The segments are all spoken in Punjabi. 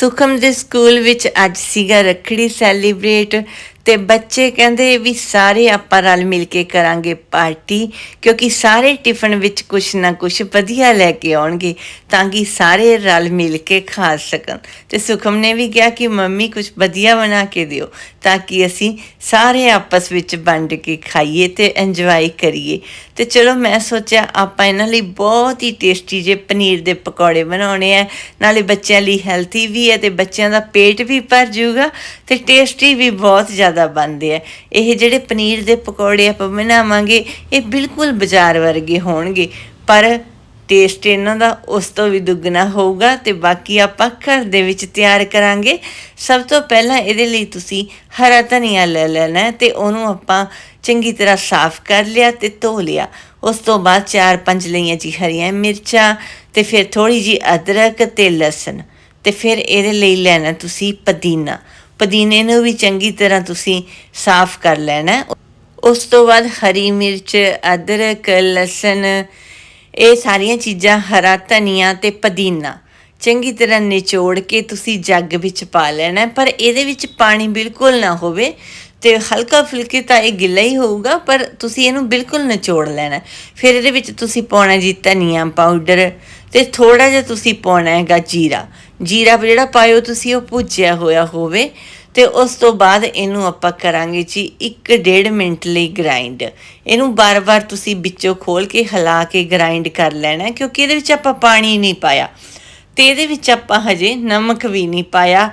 ਸੁਖਮ ਦੇ ਸਕੂਲ ਵਿੱਚ ਅੱਜ ਸੀਗਾ ਰੱਖੜੀ ਸੈਲੀਬ੍ਰੇਟ। ਤੇ ਬੱਚੇ ਕਹਿੰਦੇ ਵੀ ਸਾਰੇ ਆਪਾਂ ਰਲ ਮਿਲ ਕੇ ਕਰਾਂਗੇ ਪਾਰਟੀ, ਕਿਉਂਕਿ ਸਾਰੇ ਟਿਫਨ ਵਿੱਚ ਕੁਛ ਨਾ ਕੁਛ ਵਧੀਆ ਲੈ ਕੇ ਆਉਣਗੇ, ਤਾਂ ਕਿ ਸਾਰੇ ਰਲ ਮਿਲ ਕੇ ਖਾ ਸਕਣ। ਤੇ ਸੁਖਮ ਨੇ ਵੀ ਕਿਹਾ ਕਿ ਮੰਮੀ ਕੁਛ ਵਧੀਆ ਬਣਾ ਕੇ ਦਿਓ, ਤਾਂ ਕਿ ਅਸੀਂ ਸਾਰੇ ਆਪਸ ਵਿੱਚ ਵੰਡ ਕੇ ਖਾਈਏ ਤੇ ਇੰਜੋਏ ਕਰੀਏ। ਤੇ ਚਲੋ ਮੈਂ ਸੋਚਿਆ ਆਪਾਂ ਇਹਨਾਂ ਲਈ ਬਹੁਤ ਹੀ ਟੇਸਟੀ ਜੇ ਪਨੀਰ ਦੇ ਪਕੌੜੇ ਬਣਾਉਣੇ ਆ, ਨਾਲੇ ਬੱਚਿਆਂ ਲਈ ਹੈਲਥੀ ਵੀ ਹੈ ਤੇ ਬੱਚਿਆਂ ਦਾ ਪੇਟ ਵੀ ਭਰ ਜਾਊਗਾ ਤੇ ਟੇਸਟੀ ਵੀ ਬਹੁਤ ਜ਼ਿਆਦਾ ਬਣਦੇ ਆ। ਇਹ ਜਿਹੜੇ ਪਨੀਰ ਦੇ ਪਕੌੜੇ ਆਪਾਂ ਬਣਾਵਾਂਗੇ, ਇਹ ਬਿਲਕੁਲ ਬਾਜ਼ਾਰ ਵਰਗੇ ਹੋਣਗੇ। ਪਰ ਟੇਸਟ ਇਹਨਾਂ ਦਾ ਉਸ ਤੋਂ ਵੀ ਦੁੱਗਣਾ ਹੋਊਗਾ ਤੇ ਬਾਕੀ ਆਪਾਂ ਘਰ ਦੇ ਵਿੱਚ ਤਿਆਰ ਕਰਾਂਗੇ। ਸਭ ਤੋਂ ਪਹਿਲਾਂ ਇਹਦੇ ਲਈ ਤੁਸੀਂ ਹਰਾ ਧਨੀਆ ਲੈ ਲੈਣਾ ਹੈ ਤੇ ਉਹਨੂੰ ਆਪਾਂ ਚੰਗੀ ਤਰ੍ਹਾਂ ਸਾਫ਼ ਕਰ ਲਿਆ ਤੇ ਧੋ ਲਿਆ। ਉਸ ਤੋਂ ਬਾਅਦ ਚਾਰ ਪੰਜ ਲਈਆਂ ਜੀ ਹਰੀਆਂ ਮਿਰਚਾਂ ਤੇ ਫਿਰ ਥੋੜੀ ਜੀ ਅਦਰਕ ਤੇ ਲਸਣ ਤੇ ਫਿਰ ਇਹਦੇ ਲਈ ਲੈਣਾ ਤੁਸੀਂ ਪੁਦੀਨਾ। ਪੁਦੀਨੇ ਨੂੰ ਵੀ ਚੰਗੀ ਤਰ੍ਹਾਂ ਤੁਸੀਂ ਸਾਫ਼ ਕਰ ਲੈਣਾ। ਉਸ ਤੋਂ ਬਾਅਦ ਹਰੀ ਮਿਰਚ, ਅਦਰਕ, ਲਸਣ, ਇਹ ਸਾਰੀਆਂ ਚੀਜ਼ਾਂ ਹਰਾ ਧਨੀਆ ਤੇ ਪੁਦੀਨਾ ਚੰਗੀ ਤਰ੍ਹਾਂ ਨਿਚੋੜ ਕੇ ਤੁਸੀਂ ਜੱਗ ਵਿੱਚ ਪਾ ਲੈਣਾ। ਪਰ ਇਹਦੇ ਵਿੱਚ ਪਾਣੀ ਬਿਲਕੁਲ ਨਾ ਹੋਵੇ ਤੇ ਹਲਕਾ ਫੁਲਕੇ ਤਾਂ ਇਹ ਗਿੱਲਾ ਹੀ ਹੋਊਗਾ, ਪਰ ਤੁਸੀਂ ਇਹਨੂੰ ਬਿਲਕੁਲ ਨਿਚੋੜ ਲੈਣਾ। ਫਿਰ ਇਹਦੇ ਵਿੱਚ ਤੁਸੀਂ ਪਾਉਣਾ ਜੀ ਧਨੀਆ ਪਾਊਡਰ ਤੇ ਥੋੜਾ ਜਿਹਾ ਤੁਸੀਂ ਪਾਉਣਾ ਹੈਗਾ ਜੀਰਾ। ਜੀਰਾ ਜਿਹੜਾ ਪਾਇਓ ਤੁਸੀਂ ਉਹ ਭੁੱਜਿਆ ਹੋਇਆ ਹੋਵੇ। ਤੇ ਉਸ ਤੋਂ ਬਾਅਦ ਇਹਨੂੰ ਆਪਾਂ ਕਰਾਂਗੇ ਜੀ 1.5 ਮਿੰਟ ਲਈ ਗ੍ਰਾਈਂਡ ਇਹਨੂੰ ਬਾਰ-ਬਾਰ ਤੁਸੀਂ ਵਿੱਚੋਂ ਖੋਲ ਕੇ ਹਿਲਾ ਕੇ ਗ੍ਰਾਈਂਡ ਕਰ ਲੈਣਾ ਕਿਉਂਕਿ ਇਹਦੇ ਵਿੱਚ ਆਪਾਂ ਪਾਣੀ ਨਹੀਂ ਪਾਇਆ। ਤੇ ਇਹਦੇ ਵਿੱਚ ਆਪਾਂ ਹਜੇ ਨਮਕ ਵੀ ਨਹੀਂ ਪਾਇਆ,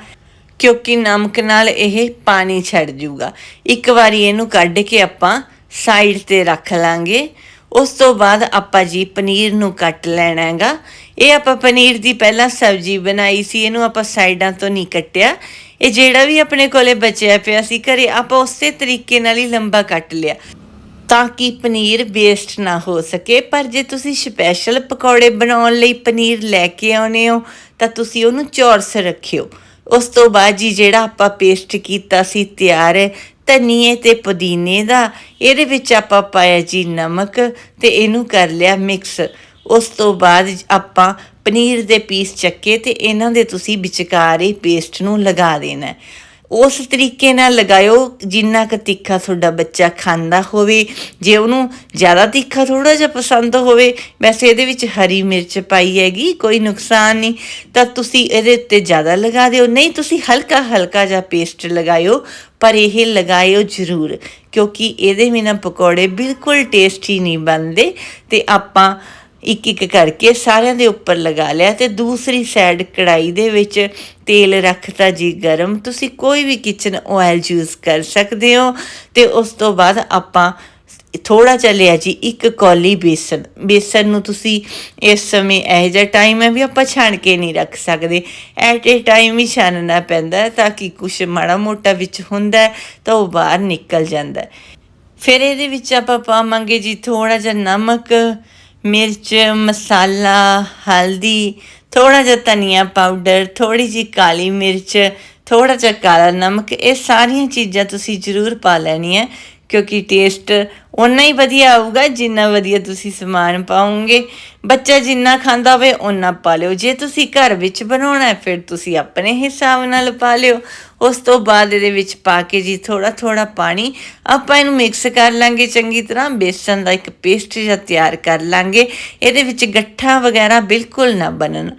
ਕਿਉਂਕਿ ਨਮਕ ਨਾਲ ਇਹ ਪਾਣੀ ਛੱਡ ਜੂਗਾ। ਇੱਕ ਵਾਰੀ ਇਹਨੂੰ ਕੱਢ ਕੇ ਆਪਾਂ ਸਾਈਡ ਤੇ ਰੱਖ ਲਾਂਗੇ। ਉਸ ਤੋਂ ਬਾਅਦ ਆਪਾਂ ਜੀ ਪਨੀਰ ਨੂੰ ਕੱਟ ਲੈਣਾ ਹੈਗਾ। ਇਹ ਆਪਾਂ ਪਨੀਰ ਦੀ ਪਹਿਲਾਂ ਸਬਜ਼ੀ ਬਣਾਈ ਸੀ, ਇਹਨੂੰ ਆਪਾਂ ਸਾਈਡਾਂ ਤੋਂ ਨਹੀਂ ਕੱਟਿਆ। ਇਹ ਜਿਹੜਾ ਵੀ ਆਪਣੇ ਕੋਲੇ ਬਚਿਆ ਪਿਆ ਸੀ, ਘਰੇ ਆਪਾਂ ਉਸੇ ਤਰੀਕੇ ਨਾਲ ਹੀ ਲੰਬਾ ਕੱਟ ਲਿਆ। ਤਾਂ ਕਿ ਪਨੀਰ ਵੇਸਟ ਨਾ ਹੋ ਸਕੇ। ਪਰ ਜੇ ਤੁਸੀਂ ਸਪੈਸ਼ਲ ਪਕੌੜੇ ਬਣਾਉਣ ਲਈ ਪਨੀਰ ਲੈ ਕੇ ਆਉਨੇ ਹੋ, ਤਾਂ ਤੁਸੀਂ ਉਹਨੂੰ ਚੌਰਸ ਰੱਖਿਓ। ਉਸ ਤੋਂ ਬਾਅਦ ਜੀ ਜਿਹੜਾ ਆਪਾਂ ਪੇਸਟ ਕੀਤਾ ਸੀ ਤਿਆਰ ਧਨੀਏ ਤੇ ਪੁਦੀਨੇ ਦਾ, ਇਹਦੇ ਵਿੱਚ ਆਪਾਂ ਪਾਇਆ ਜੀ ਨਮਕ ਤੇ ਇਹਨੂੰ ਕਰ ਲਿਆ ਮਿਕਸ ਉਸ ਤੋਂ ਬਾਅਦ ਆਪਾਂ ਪਨੀਰ ਦੇ ਪੀਸ ਚੱਕੇ ਤੇ ਇਹਨਾਂ ਦੇ ਤੁਸੀਂ ਵਿਚਕਾਰ ਇਹ ਪੇਸਟ ਨੂੰ ਲਗਾ ਦੇਣਾ। ਉਸ ਤਰੀਕੇ ਨਾਲ ਲਗਾਇਓ, ਜਿੰਨਾ ਕੁ ਤਿੱਖਾ ਤੁਹਾਡਾ ਬੱਚਾ ਖਾਂਦਾ ਹੋਵੇ, ਜੇ ਉਹਨੂੰ ਜ਼ਿਆਦਾ ਤਿੱਖਾ ਥੋੜਾ ਜਿਹਾ ਪਸੰਦ ਹੋਵੇ, ਵੈਸੇ ਇਹਦੇ ਵਿੱਚ ਹਰੀ ਮਿਰਚ ਪਾਈ ਹੈਗੀ, ਕੋਈ ਨੁਕਸਾਨ ਨਹੀਂ। ਤਾਂ ਤੁਸੀਂ ਇਹਦੇ ਉੱਤੇ ਜ਼ਿਆਦਾ ਲਗਾ ਦਿਓ, ਨਹੀਂ ਤੁਸੀਂ ਹਲਕਾ ਹਲਕਾ ਜਿਹਾ ਪੇਸਟ ਲਗਾਇਓ, ਪਰ ਇਹ ਲਗਾਇਓ ਜ਼ਰੂਰ, ਕਿਉਂਕਿ ਇਹਦੇ ਬਿਨਾਂ ਪਕੌੜੇ ਬਿਲਕੁਲ ਟੇਸਟੀ ਨਹੀਂ ਬਣਦੇ। ਤੇ ਆਪਾਂ ਇੱਕ ਇੱਕ ਕਰਕੇ ਸਾਰਿਆਂ ਦੇ ਉੱਪਰ ਲਗਾ ਲਿਆ ਤੇ ਦੂਸਰੀ ਸਾਈਡ ਕੜਾਈ ਦੇ ਵਿੱਚ ਤੇਲ ਰੱਖਤਾ ਜੀ ਗਰਮ। ਤੁਸੀਂ ਕੋਈ ਵੀ ਕਿਚਨ ਆਇਲ ਯੂਜ਼ ਕਰ ਸਕਦੇ ਹੋ ਤੇ ਉਸ ਤੋਂ ਬਾਅਦ ਆਪਾਂ ਥੋੜਾ ਜਿਹਾ ਲਿਆ ਜੀ ਇੱਕ ਕੌਲੀ ਬੇਸਨ। ਬੇਸਨ ਨੂੰ ਤੁਸੀਂ ਇਸ ਸਮੇਂ ਇਹ ਜਿਹਾ ਟਾਈਮ ਹੈ ਵੀ ਆਪਾਂ ਛਾਣ ਕੇ ਨਹੀਂ ਰੱਖ ਸਕਦੇ। ਐਟ ਏ ਟਾਈਮ ਹੀ ਛਾਨਣਾ ਪੈਂਦਾ ਤਾਂ ਕਿ ਕੁਛ ਮਾੜਾ ਮੋਟਾ ਵਿੱਚ ਹੁੰਦਾ ਤਾਂ ਉਹ ਬਾਹਰ ਨਿਕਲ ਜਾਂਦਾ ਫਿਰ ਇਹਦੇ ਵਿੱਚ ਆਪਾਂ ਪਾਵਾਂਗੇ ਜੀ ਥੋੜਾ ਜਿਹਾ ਨਮਕ ਮਿਰਚ, ਮਸਾਲਾ, ਹਲਦੀ ਥੋੜਾ ਜਿਹਾ ਧਨੀਆ ਪਾਊਡਰ ਥੋੜੀ ਜਿਹੀ ਕਾਲੀ ਮਿਰਚ ਥੋੜਾ ਜਿਹਾ ਕਾਲਾ ਨਮਕ, ਇਹ ਸਾਰੀਆਂ ਚੀਜ਼ਾਂ ਤੁਸੀਂ ਜ਼ਰੂਰ ਪਾ ਲੈਣੀਆਂ। ਕਿਉਂਕਿ ਟੇਸਟ ਓਨਾ ਹੀ ਵਧੀਆ ਆਊਗਾ, ਜਿੰਨਾ ਵਧੀਆ ਤੁਸੀਂ ਸਮਾਨ ਪਾਉਂਗੇ ਬੱਚਾ ਜਿੰਨਾ ਖਾਂਦਾ ਹੋਵੇ, ਓਨਾ ਪਾ ਲਿਓ। ਜੇ ਤੁਸੀਂ ਘਰ ਵਿੱਚ ਬਣਾਉਣਾ ਹੈ ਫਿਰ ਤੁਸੀਂ ਆਪਣੇ ਹਿਸਾਬ ਨਾਲ ਪਾ ਲਿਓ। ਉਸ ਤੋਂ ਬਾਅਦ ਇਹਦੇ ਵਿੱਚ ਪਾ ਕੇ ਜੀ ਥੋੜਾ ਥੋੜਾ ਪਾਣੀ ਆਪਾਂ ਇਹਨੂੰ ਮਿਕਸ ਕਰ ਲਾਂਗੇ ਚੰਗੀ ਤਰ੍ਹਾਂ। ਬੇਸਨ ਦਾ ਇੱਕ ਪੇਸਟ ਜਿਹਾ ਤਿਆਰ ਕਰ ਲਾਂਗੇ। ਇਹਦੇ ਵਿੱਚ ਗੱਠਾਂ ਵਗੈਰਾ ਬਿਲਕੁਲ ਨਾ ਬਣਨ।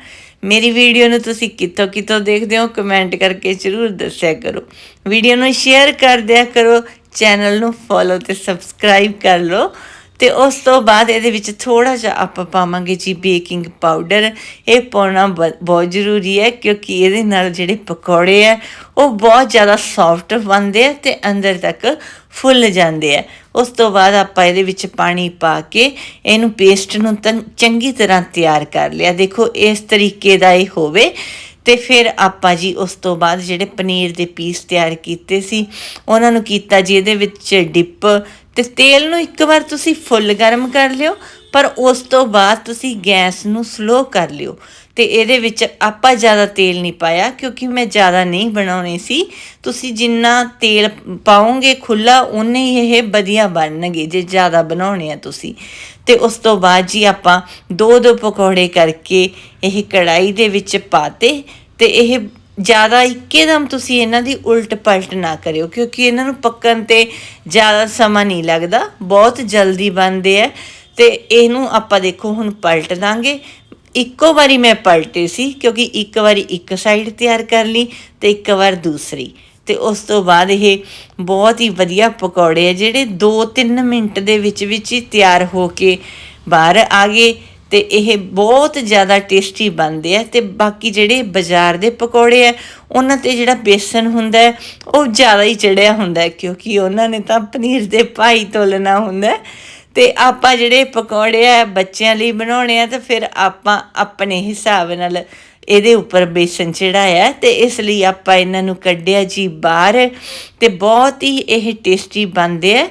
ਮੇਰੀ ਵੀਡੀਓ ਨੂੰ ਤੁਸੀਂ ਕਿੱਥੋਂ ਕਿੱਥੋਂ ਦੇਖਦੇ ਹੋ ਕਮੈਂਟ ਕਰਕੇ ਜ਼ਰੂਰ ਦੱਸਿਆ ਕਰੋ। ਵੀਡੀਓ ਨੂੰ ਸ਼ੇਅਰ ਕਰ ਦਿਆ ਕਰੋ ਚੈਨਲ ਨੂੰ ਫੋਲੋ ਤੇ ਸਬਸਕ੍ਰਾਈਬ ਕਰ ਲਓ। ਤੇ ਉਸ ਤੋਂ ਬਾਅਦ ਇਹਦੇ ਵਿੱਚ ਥੋੜਾ ਜਿਹਾ ਆਪਾਂ ਪਾਵਾਂਗੇ ਜੀ ਬੇਕਿੰਗ ਪਾਊਡਰ ਇਹ ਪਾਉਣਾ ਬ- ਬਹੁਤ ਜ਼ਰੂਰੀ ਹੈ, ਕਿਉਂਕਿ ਇਹਦੇ ਨਾਲ ਜਿਹੜੇ ਪਕੌੜੇ ਆ ਉਹ ਬਹੁਤ ਜ਼ਿਆਦਾ ਸੌਫਟ ਬਣਦੇ ਆ ਤੇ ਅੰਦਰ ਤੱਕ ਫੁੱਲ ਜਾਂਦੇ ਆ। ਉਸ ਤੋਂ ਬਾਅਦ ਆਪਾਂ ਇਹਦੇ ਵਿੱਚ ਪਾਣੀ ਪਾ ਕੇ ਇਹਨੂੰ ਪੇਸਟ ਨੂੰ ਤੰ- ਚੰਗੀ ਤਰ੍ਹਾਂ ਤਿਆਰ ਕਰ ਲਿਆ। ਦੇਖੋ, ਇਸ ਤਰੀਕੇ ਦਾ ਇਹ ਹੋਵੇ। ਤੇ ਫਿਰ ਆਪਾਂ ਜੀ ਉਸ ਤੋਂ ਬਾਅਦ ਜਿਹੜੇ ਪਨੀਰ ਦੇ ਪੀਸ ਤਿਆਰ ਕੀਤੇ ਸੀ, ਉਹਨਾਂ ਨੂੰ ਕੀਤਾ ਜੀ ਇਹਦੇ ਵਿੱਚ ਡਿਪ ਤੇ ਤੇਲ ਨੂੰ ਇੱਕ ਵਾਰ ਤੁਸੀਂ ਫੁੱਲ ਗਰਮ ਕਰ ਲਿਓ, ਪਰ ਉਸ ਤੋਂ ਬਾਅਦ ਤੁਸੀਂ ਗੈਸ ਨੂੰ ਸਲੋ ਕਰ ਲਿਓ। ਤੇ ਇਹਦੇ ਵਿੱਚ ਆਪਾਂ ਜ਼ਿਆਦਾ ਤੇਲ ਨਹੀਂ ਪਾਇਆ ਕਿਉਂਕਿ ਮੈਂ ਜ਼ਿਆਦਾ ਨਹੀਂ ਬਣਾਉਣੀ ਸੀ। ਤੁਸੀਂ ਜਿੰਨਾ ਤੇਲ ਪਾਓਗੇ ਖੁੱਲਾ ਉਨੇ ਹੀ ਇਹ ਵਧੀਆ ਬਣਨਗੇ ਜੇ ਜ਼ਿਆਦਾ ਬਣਾਉਣੇ ਆ ਤੁਸੀਂ। ਤੇ ਉਸ ਤੋਂ ਬਾਅਦ ਜੀ ਆਪਾਂ ਦੋ ਦੋ ਪਕੌੜੇ ਕਰਕੇ ਇਹ ਕੜਾਈ ਦੇ ਵਿੱਚ ਪਾਤੇ ਤੇ ਇਹ ਜ਼ਿਆਦਾ ਇੱਕੇਦਮ ਤੁਸੀਂ ਇਹਨਾਂ ਦੀ ਉਲਟ ਪਲਟ ਨਾ ਕਰਿਓ ਕਿਉਂਕਿ ਇਹਨਾਂ ਨੂੰ ਪੱਕਣ ਤੇ ਜ਼ਿਆਦਾ ਸਮਾਂ ਨਹੀਂ ਲੱਗਦਾ, ਬਹੁਤ ਜਲਦੀ ਬਣਦੇ ਆ ਤੇ ਇਹਨੂੰ ਆਪਾਂ ਦੇਖੋ ਹੁਣ ਪਲਟ ਦਾਂਗੇ। ਇੱਕੋ ਵਾਰੀ ਮੈਂ ਪਲਟੇ ਸੀ, ਕਿਉਂਕਿ ਇੱਕ ਵਾਰੀ ਇੱਕ ਸਾਈਡ ਤਿਆਰ ਕਰ ਲਈ ਤੇ ਇੱਕ ਵਾਰ ਦੂਸਰੀ। ਤੇ ਉਸ ਤੋਂ ਬਾਅਦ ਇਹ ਬਹੁਤ ਹੀ ਵਧੀਆ ਪਕੌੜੇ ਆ, ਜਿਹੜੇ 2-3 ਮਿੰਟ ਦੇ ਵਿੱਚ ਵਿੱਚ ਹੀ ਤਿਆਰ ਹੋ ਕੇ ਬਾਹਰ ਆ ਗਏ ਤੇ ਇਹ ਬਹੁਤ ਜ਼ਿਆਦਾ ਟੇਸਟੀ ਬਣਦੇ ਆ ਤੇ ਬਾਕੀ ਜਿਹੜੇ ਬਾਜ਼ਾਰ ਦੇ ਪਕੌੜੇ ਆ, ਉਹਨਾਂ ਤੇ ਜਿਹੜਾ ਬੇਸਨ ਹੁੰਦਾ ਹੈ, ਉਹ ਜ਼ਿਆਦਾ ਹੀ ਚੜਿਆ ਹੁੰਦਾ ਕਿਉਂਕਿ ਉਹਨਾਂ ਨੇ ਤਾਂ ਪਨੀਰ ਦੇ ਭਾਈ ਤੋਲਣਾ ਹੁੰਦਾ ਤੇ ਆਪਾਂ ਜਿਹੜੇ ਪਕੌੜੇ ਆ ਬੱਚਿਆਂ ਲਈ ਬਣਾਉਣੇ ਆ ਤੇ ਫਿਰ ਆਪਾਂ ਆਪਣੇ ਹਿਸਾਬ ਨਾਲ ਇਹਦੇ ਉੱਪਰ ਬੇਸਨ ਚੜਾਇਆ ਤੇ ਇਸ ਲਈ ਆਪਾਂ ਇਹਨਾਂ ਨੂੰ ਕੱਢਿਆ ਜੀ ਬਾਹਰ ਤੇ ਬਹੁਤ ਹੀ ਇਹ ਟੇਸਟੀ ਬਣਦੇ ਆ।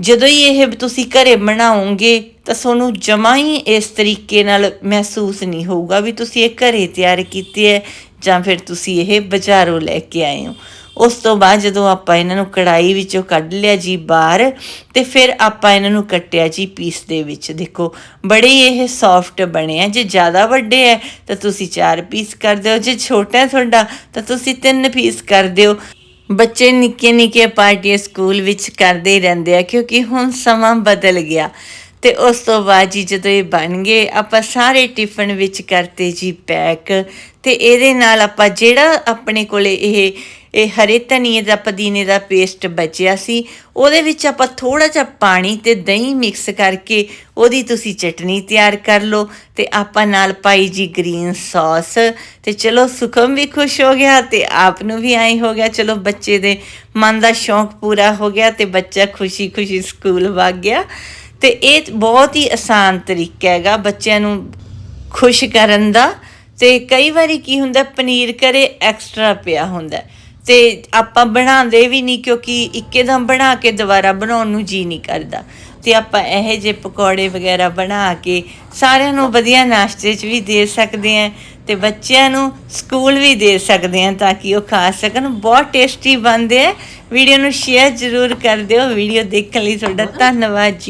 ਜਦੋਂ ਹੀ ਇਹ ਤੁਸੀਂ ਘਰੇ ਬਣਾਓਗੇ ਤਾਂ ਤੁਹਾਨੂੰ ਜਮਾ ਹੀ ਇਸ ਤਰੀਕੇ ਨਾਲ ਮਹਿਸੂਸ ਨਹੀਂ ਹੋਊਗਾ ਵੀ ਤੁਸੀਂ ਇਹ ਘਰੇ ਤਿਆਰ ਕੀਤੇ ਹੈ ਜਾਂ ਫਿਰ ਤੁਸੀਂ ਇਹ ਬਾਜ਼ਾਰੋਂ ਲੈ ਕੇ ਆਏ ਹੋ। ਉਸ ਤੋਂ ਬਾਅਦ ਜਦੋਂ ਆਪਾਂ ਇਹਨਾਂ ਨੂੰ ਕੜਾਈ ਵਿੱਚੋਂ ਕੱਢ ਲਿਆ ਜੀ ਬਾਹਰ, ਤੇ ਫਿਰ ਆਪਾਂ ਇਹਨਾਂ ਨੂੰ ਕੱਟਿਆ ਜੀ ਪੀਸ ਦੇ ਵਿੱਚ। ਦੇਖੋ, ਬੜੇ ਇਹ ਸੌਫਟ ਬਣੇ ਆ। ਜੇ ਜ਼ਿਆਦਾ ਵੱਡੇ ਹੈ ਤਾਂ ਤੁਸੀਂ 4 ਪੀਸ ਕਰ ਦਿਓ। ਜੇ ਛੋਟਾ ਹੈ ਤੁਹਾਡਾ, ਤਾਂ ਤੁਸੀਂ 3 ਪੀਸ ਕਰ ਦਿਓ। ਬੱਚੇ ਨਿੱਕੇ ਨਿੱਕੇ ਪਾਰਟੀਆਂ ਸਕੂਲ ਵਿੱਚ ਕਰਦੇ ਹੀ ਰਹਿੰਦੇ ਆ, ਕਿਉਂਕਿ ਹੁਣ ਸਮਾਂ ਬਦਲ ਗਿਆ। ਤੇ ਉਸ ਤੋਂ ਬਾਅਦ ਜੀ ਜਦੋਂ ਇਹ ਬਣ ਗਏ, ਆਪਾਂ ਸਾਰੇ ਟਿਫਨ ਵਿੱਚ ਕਰਤੇ ਜੀ ਪੈਕ। ਤੇ ਇਹਦੇ ਨਾਲ ਆਪਾਂ ਜਿਹੜਾ ਆਪਣੇ ਕੋਲੇ ਇਹ ਇਹ ਹਰੇ ਧਨੀਏ ਦਾ ਪੁਦੀਨੇ ਦਾ ਪੇਸਟ ਬਚਿਆ ਸੀ। ਉਹਦੇ ਵਿੱਚ ਆਪਾਂ ਥੋੜਾ ਜਿਹਾ ਪਾਣੀ ਤੇ ਦਹੀਂ ਮਿਕਸ ਕਰਕੇ ਉਹਦੀ ਤੁਸੀਂ ਚਟਨੀ ਤਿਆਰ ਕਰ ਲਓ ਤੇ ਆਪਾਂ ਨਾਲ ਪਾਈ ਜੀ ਗ੍ਰੀਨ ਸੌਸ ਤੇ ਚਲੋ ਸੁਖਮ ਵੀ ਖੁਸ਼ ਹੋ ਗਿਆ ਤੇ ਆਪ ਨੂੰ ਵੀ ਆਈ ਹੋ ਗਿਆ। ਚਲੋ ਬੱਚੇ ਦੇ ਮਨ ਦਾ ਸ਼ੌਂਕ ਪੂਰਾ ਹੋ ਗਿਆ ਤੇ ਬੱਚਾ ਖੁਸ਼ੀ ਖੁਸ਼ੀ ਸਕੂਲ ਵਗ ਗਿਆ। ਤੇ ਇਹ ਬਹੁਤ ਹੀ ਆਸਾਨ ਤਰੀਕਾ ਹੈਗਾ ਬੱਚਿਆਂ ਨੂੰ ਖੁਸ਼ ਕਰਨ ਦਾ। ਤੇ ਕਈ ਵਾਰੀ ਕੀ ਹੁੰਦਾ, ਪਨੀਰ ਕਰੇ ਐਕਸਟਰਾ ਪਿਆ ਹੁੰਦਾ। ਤੇ ਆਪਾਂ ਬਣਾਉਂਦੇ ਵੀ ਨਹੀਂ ਕਿਉਂਕਿ ਇੱਕੇਦਮ ਬਣਾ ਕੇ ਦੁਬਾਰਾ ਬਣਾਉਣ ਨੂੰ ਜੀ ਨਹੀਂ ਕਰਦਾ। ਤੇ ਆਪਾਂ ਇਹ ਜੇ ਪਕੌੜੇ ਵਗੈਰਾ ਬਣਾ ਕੇ ਸਾਰਿਆਂ ਨੂੰ ਵਧੀਆ ਨਾਸ਼ਤੇ 'ਚ ਵੀ ਦੇ ਸਕਦੇ ਆਂ ਤੇ ਬੱਚਿਆਂ ਨੂੰ ਸਕੂਲ ਵੀ ਦੇ ਸਕਦੇ ਆਂ ਤਾਂ ਕਿ ਉਹ ਖਾ ਸਕਣ। ਬਹੁਤ ਟੇਸਟੀ ਬਣਦੇ ਆ। ਵੀਡੀਓ ਨੂੰ ਸ਼ੇਅਰ ਜ਼ਰੂਰ ਕਰ ਦਿਓ। ਵੀਡੀਓ ਦੇਖਣ ਲਈ ਤੁਹਾਡਾ ਧੰਨਵਾਦ ਜੀ।